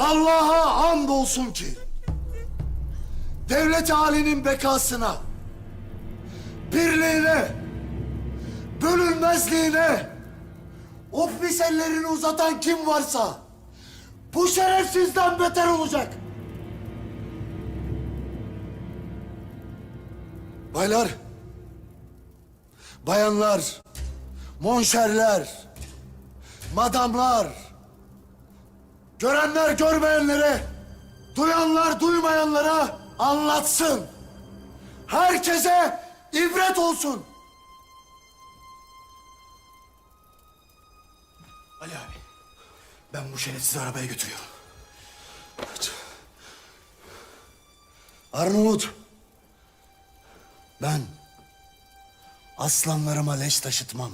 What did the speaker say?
Allah'a hamdolsun ki devlet halinin bekasına, birliğine, bölünmezliğine o ellerini uzatan kim varsa bu şerefsizden beter olacak. Baylar, bayanlar, monşerler, madamlar, görenler görmeyenlere, duyanlar duymayanlara anlatsın. Herkese ibret olsun. Ali abi, ben bu şerefsizi arabaya götürüyorum. Arnavut, ben aslanlarıma leş taşıtmam.